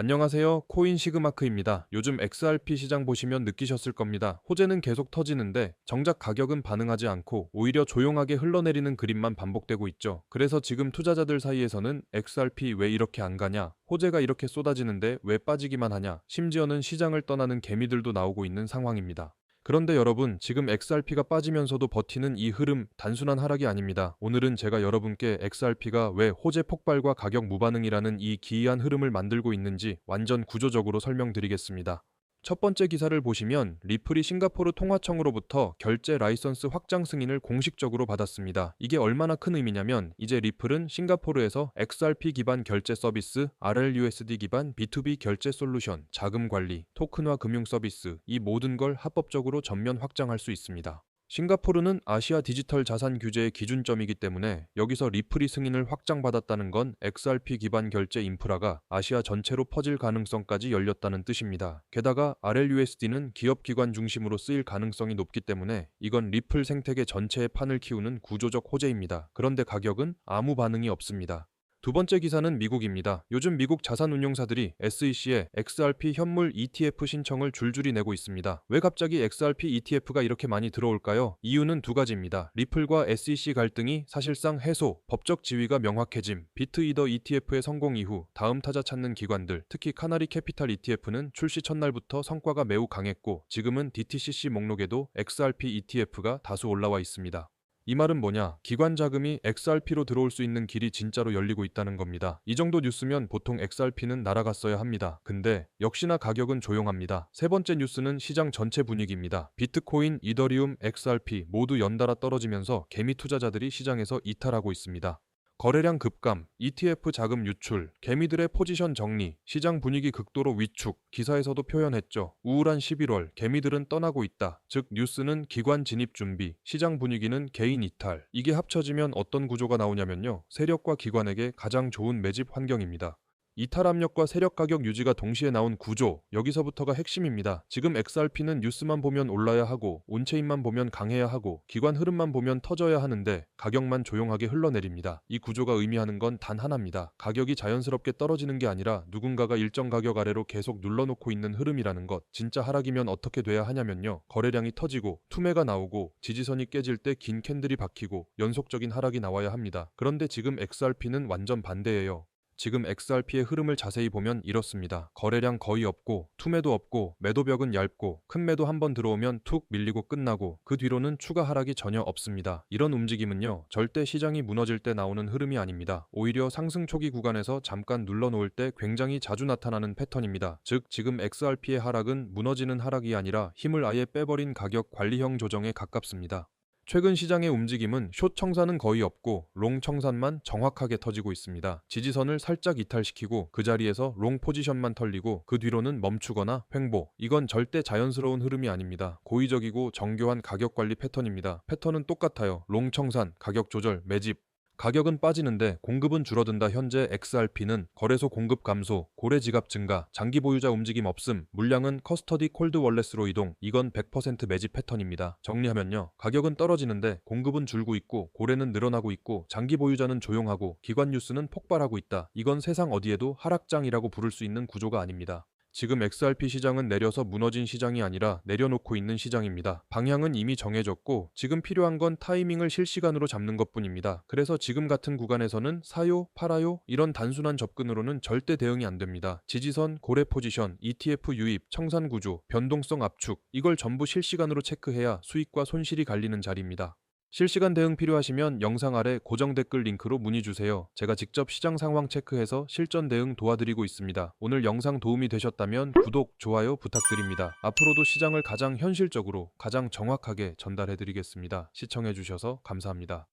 안녕하세요. 코인 시그마크입니다. 요즘 XRP 시장 보시면 느끼셨을 겁니다. 호재는 계속 터지는데 정작 가격은 반응하지 않고 오히려 조용하게 흘러내리는 그림만 반복되고 있죠. 그래서 지금 투자자들 사이에서는 XRP 왜 이렇게 안 가냐? 호재가 이렇게 쏟아지는데 왜 빠지기만 하냐? 심지어는 시장을 떠나는 개미들도 나오고 있는 상황입니다. 그런데 여러분, 지금 XRP가 빠지면서도 버티는 이 흐름 단순한 하락이 아닙니다. 오늘은 제가 여러분께 XRP가 왜 호재 폭발과 가격 무반응이라는 이 기이한 흐름을 만들고 있는지 완전 구조적으로 설명드리겠습니다. 첫 번째 기사를 보시면 리플이 싱가포르 통화청으로부터 결제 라이선스 확장 승인을 공식적으로 받았습니다. 이게 얼마나 큰 의미냐면 이제 리플은 싱가포르에서 XRP 기반 결제 서비스, RLUSD 기반 B2B 결제 솔루션, 자금 관리, 토큰화 금융 서비스 이 모든 걸 합법적으로 전면 확장할 수 있습니다. 싱가포르는 아시아 디지털 자산 규제의 기준점이기 때문에 여기서 리플이 승인을 확장받았다는 건 XRP 기반 결제 인프라가 아시아 전체로 퍼질 가능성까지 열렸다는 뜻입니다. 게다가 RLUSD는 기업 기관 중심으로 쓰일 가능성이 높기 때문에 이건 리플 생태계 전체의 판을 키우는 구조적 호재입니다. 그런데 가격은 아무 반응이 없습니다. 두 번째 기사는 미국입니다. 요즘 미국 자산운용사들이 SEC에 XRP 현물 ETF 신청을 줄줄이 내고 있습니다. 왜 갑자기 XRP ETF가 이렇게 많이 들어올까요? 이유는 두 가지입니다. 리플과 SEC 갈등이 사실상 해소, 법적 지위가 명확해짐, 비트이더 ETF의 성공 이후 다음 타자 찾는 기관들, 특히 카나리 캐피탈 ETF는 출시 첫날부터 성과가 매우 강했고 지금은 DTCC 목록에도 XRP ETF가 다수 올라와 있습니다. 이 말은 뭐냐? 기관 자금이 XRP로 들어올 수 있는 길이 진짜로 열리고 있다는 겁니다. 이 정도 뉴스면 보통 XRP는 날아갔어야 합니다. 근데 역시나 가격은 조용합니다. 세 번째 뉴스는 시장 전체 분위기입니다. 비트코인, 이더리움, XRP 모두 연달아 떨어지면서 개미 투자자들이 시장에서 이탈하고 있습니다. 거래량 급감, ETF 자금 유출, 개미들의 포지션 정리, 시장 분위기 극도로 위축, 기사에서도 표현했죠. 우울한 11월, 개미들은 떠나고 있다. 즉, 뉴스는 기관 진입 준비, 시장 분위기는 개인 이탈. 이게 합쳐지면 어떤 구조가 나오냐면요. 세력과 기관에게 가장 좋은 매집 환경입니다. 이탈 압력과 세력 가격 유지가 동시에 나온 구조, 여기서부터가 핵심입니다. 지금 XRP는 뉴스만 보면 올라야 하고, 온체인만 보면 강해야 하고, 기관 흐름만 보면 터져야 하는데, 가격만 조용하게 흘러내립니다. 이 구조가 의미하는 건 단 하나입니다. 가격이 자연스럽게 떨어지는 게 아니라 누군가가 일정 가격 아래로 계속 눌러놓고 있는 흐름이라는 것. 진짜 하락이면 어떻게 돼야 하냐면요. 거래량이 터지고, 투매가 나오고, 지지선이 깨질 때 긴 캔들이 박히고, 연속적인 하락이 나와야 합니다. 그런데 지금 XRP는 완전 반대예요. 지금 XRP의 흐름을 자세히 보면 이렇습니다. 거래량 거의 없고 투매도 없고 매도벽은 얇고 큰 매도 한 번 들어오면 툭 밀리고 끝나고 그 뒤로는 추가 하락이 전혀 없습니다. 이런 움직임은요. 절대 시장이 무너질 때 나오는 흐름이 아닙니다. 오히려 상승 초기 구간에서 잠깐 눌러 놓을 때 굉장히 자주 나타나는 패턴입니다. 즉 지금 XRP의 하락은 무너지는 하락이 아니라 힘을 아예 빼버린 가격 관리형 조정에 가깝습니다. 최근 시장의 움직임은 숏 청산은 거의 없고 롱 청산만 정확하게 터지고 있습니다. 지지선을 살짝 이탈시키고 그 자리에서 롱 포지션만 털리고 그 뒤로는 멈추거나 횡보. 이건 절대 자연스러운 흐름이 아닙니다. 고의적이고 정교한 가격 관리 패턴입니다. 패턴은 똑같아요. 롱 청산, 가격 조절, 매집, 가격은 빠지는데 공급은 줄어든다. 현재 XRP는 거래소 공급 감소, 고래 지갑 증가, 장기 보유자 움직임 없음, 물량은 커스터디 콜드 월렛으로 이동. 이건 100% 매집 패턴입니다. 정리하면요. 가격은 떨어지는데 공급은 줄고 있고 고래는 늘어나고 있고 장기 보유자는 조용하고 기관 뉴스는 폭발하고 있다. 이건 세상 어디에도 하락장이라고 부를 수 있는 구조가 아닙니다. 지금 XRP 시장은 내려서 무너진 시장이 아니라 내려놓고 있는 시장입니다. 방향은 이미 정해졌고 지금 필요한 건 타이밍을 실시간으로 잡는 것 뿐입니다. 그래서 지금 같은 구간에서는 사요, 팔아요 이런 단순한 접근으로는 절대 대응이 안 됩니다. 지지선, 고래 포지션, ETF 유입, 청산 구조, 변동성 압축 이걸 전부 실시간으로 체크해야 수익과 손실이 갈리는 자리입니다. 실시간 대응 필요하시면 영상 아래 고정 댓글 링크로 문의 주세요. 제가 직접 시장 상황 체크해서 실전 대응 도와드리고 있습니다. 오늘 영상 도움이 되셨다면 구독, 좋아요 부탁드립니다. 앞으로도 시장을 가장 현실적으로, 가장 정확하게 전달해드리겠습니다. 시청해주셔서 감사합니다.